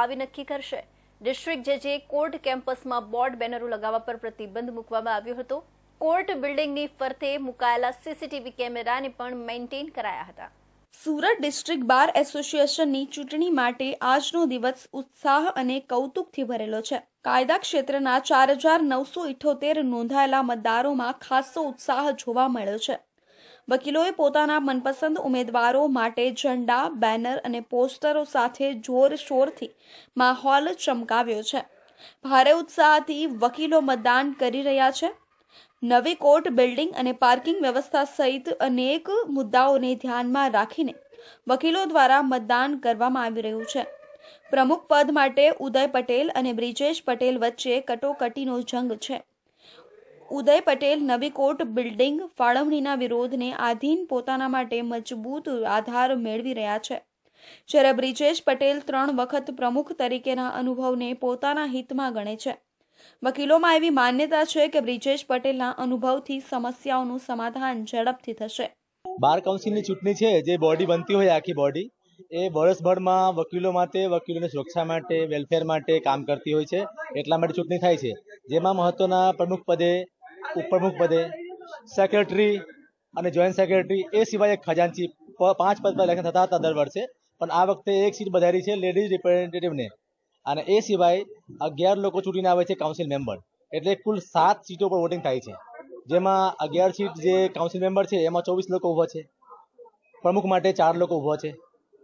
ભાવિ નક્કી કરશે. ડિસ્ટ્રિક્ટ જજે કોર્ટ કેમ્પસમાં બોર્ડ બેનરો લગાવવા પર પ્રતિબંધ મૂકવામાં આવ્યો હતો. કોર્ટ બિલ્ડિંગની ફરતે મુકાયેલા સીસીટીવી કેમેરાને પણ મેન્ટેન કરાયા હતા. સુરત ડિસ્ટ્રિક્ટ બાર એસોસિએશનની ચૂંટણી માટે આજનો દિવસ ઉત્સાહ અને કૌતુકથી ભરેલો છે. કાયદા ક્ષેત્રના ચાર હજાર નવસો ઇઠોતેર નોંધાયેલા મતદારોમાં ખાસો ઉત્સાહ જોવા મળ્યો છે. વકીલોએ પોતાના મનપસંદ ઉમેદવારો માટે ઝંડા, બેનર અને પોસ્ટરો સાથે જોરશોરથી માહોલ ચમકાવ્યો છે. ભારે ઉત્સાહથી વકીલો મતદાન કરી રહ્યા છે. નવી કોર્ટ, બિલ્ડિંગ અને પાર્કિંગ વ્યવસ્થા સહિત અનેક મુદ્દાઓને ધ્યાનમાં રાખીને વકીલો દ્વારા મતદાન કરવામાં આવી રહ્યું છે. પ્રમુખ પદ માટે ઉદય પટેલ અને બ્રિજેશ પટેલ વચ્ચે કટોકટીનો જંગ છે. ઉદય પટેલ નવી કોર્ટ બિલ્ડિંગ ફાળવણીના વિરોધને આધીન પોતાના માટે મજબૂત આધાર મેળવી રહ્યા છે. જ્યારે બ્રિજેશ પટેલ ત્રણ વખત પ્રમુખ તરીકેના અનુભવને પોતાના હિતમાં ગણે છે. વકીલોમાં એવી માન્યતા છે કે બ્રિજેશ પટેલના અનુભવથી સમસ્યાઓનું સમાધાન ઝડપથી થશે. બાર કાઉન્સિલની ચૂંટણી છે, જે બોડી બનતી હોય આખી બોડી, એ વર્ષભરમાં વકીલો માટે, વકીલોની સુરક્ષા માટે વેલફેર માટે કામ કરતી હોય છે. એટલા માટે ચૂંટણી થાય છે. જેમાં મહત્વના પ્રમુખ પદે ઉપપ્રમુખ પદે સેક્રેટરી અને જોઈન્ટ સેક્રેટરી એ સિવાય એક ખજાનચી પાંચ પદ પર ઇલેક્શન થતા હતા દર વર્ષે. પણ આ વખતે એક સીટ વધારી છે લેડીઝ રિપ્રેઝેન્ટેટિવને અને એ સિવાય અગિયાર લોકો ચૂંટીને આવે છે કાઉન્સિલ મેમ્બર એટલે કુલ સાત સીટો પર વોટિંગ થાય છે. જેમાં અગિયાર સીટ જે કાઉન્સિલ મેમ્બર છે, એમાં ચોવીસ લોકો ઊભા છે. પ્રમુખ માટે ચાર લોકો ઊભા છે.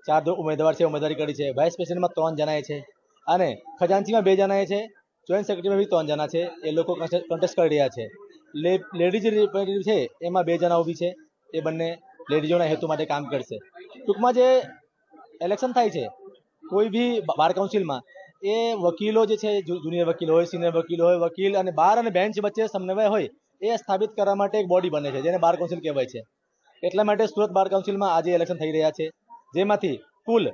ચાર ઉમેદવાર છે, ઉમેદવારી કરી છે. વાઇસ પ્રેસિડેન્ટમાં ત્રણ જણાએ છે. અને ખજાનચીમાં બે જણાએ છે. જોઈન્ટ સેક્રેટરીમાં બી ત્રણ જણા છે. એ લોકો કન્ટેસ્ટ કરી રહ્યા છે. લેડીઝ છે, એમાં બે જણા ઊભી છે. એ બંને લેડીઝોના હેતુ માટે કામ કરશે. ટૂંકમાં જે ઇલેક્શન થાય છે, કોઈ બી બાર કાઉન્સિલમાં એ વકીલો જે છે જુનિયર વકીલ હોય સિનિયર વકીલ હોય, વકીલ અને બાર અને બેન્ચ વચ્ચે સમન્વય હોય, એ સ્થાપિત કરવા માટે એક બોડી બને છે, જેને બાર કાઉન્સિલ કહેવાય છે. એટલા માટે સુરત બાર કાઉન્સિલમાં આજે ઇલેક્શન થઈ રહ્યા છે. જેમાંથી કુલ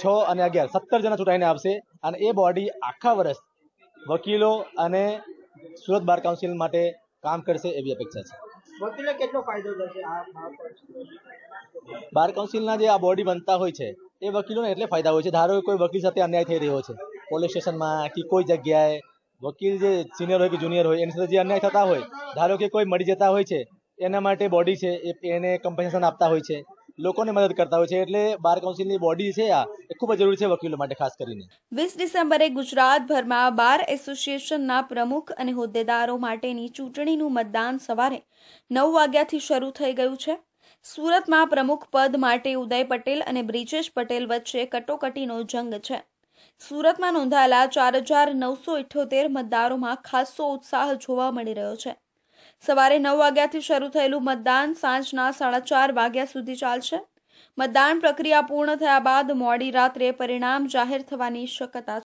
છ અને અગિયાર, સત્તર જણા ચૂંટાઈને આવશે અને એ બોડી આખા વર્ષ વકીલો અને સુરત બાર કાઉન્સિલ માટે કામ કરશે એવી અપેક્ષા છે. વકીલને કેટલો ફાયદો થશે આ આ બાર કાઉન્સિલના જે આ બોડી બનતા હોય છે એ વકીલોને એટલે ફાયદા હોય છે. ધારો કે કોઈ વકીલ સાથે અન્યાય થઈ રહ્યો છે પોલીસ સ્ટેશનમાં કે કોઈ જગ્યાએ વકીલ જે સિનિયર હોય કે જુનિયર હોય એની સાથે જે અન્યાય થતા હોય ધારો કે કોઈ મળી જતા હોય છે એના માટે બોડી છે એને કમ્પન્સેશન આપતા હોય છે. લોકોને મદદ કરતા હોય છે. એટલે બાર કાઉન્સિલની બોડી છે આ, એ ખૂબ જરૂરી છે વકીલો માટે, ખાસ કરીને. વીસ ડિસેમ્બરે ગુજરાતભરમાં બાર એસોસિએશનના પ્રમુખ અને હોદ્દેદારો માટેની ચૂંટણીનું મતદાન સવારે નવ વાગ્યાથી શરૂ થઈ ગયું છે. સુરતમાં પ્રમુખ પદ માટે ઉદય પટેલ અને બ્રિજેશ પટેલ વચ્ચે કટોકટીનો જંગ છે. સુરતમાં નોંધાયેલા ચાર હજાર નવસો ઇઠ્ઠોતેર મતદારોમાં ખાસો ઉત્સાહ જોવા મળી રહ્યો છે. સવારે નવ વાગ્યાથી શરૂ થયેલું મતદાન સાંજના સાડા ચાર વાગ્યા સુધી ચાલશે. મતદાન પ્રક્રિયા પૂર્ણ થયા બાદ મોડી રાત્રે પરિણામ જાહેર થવાની શક્યતા છે.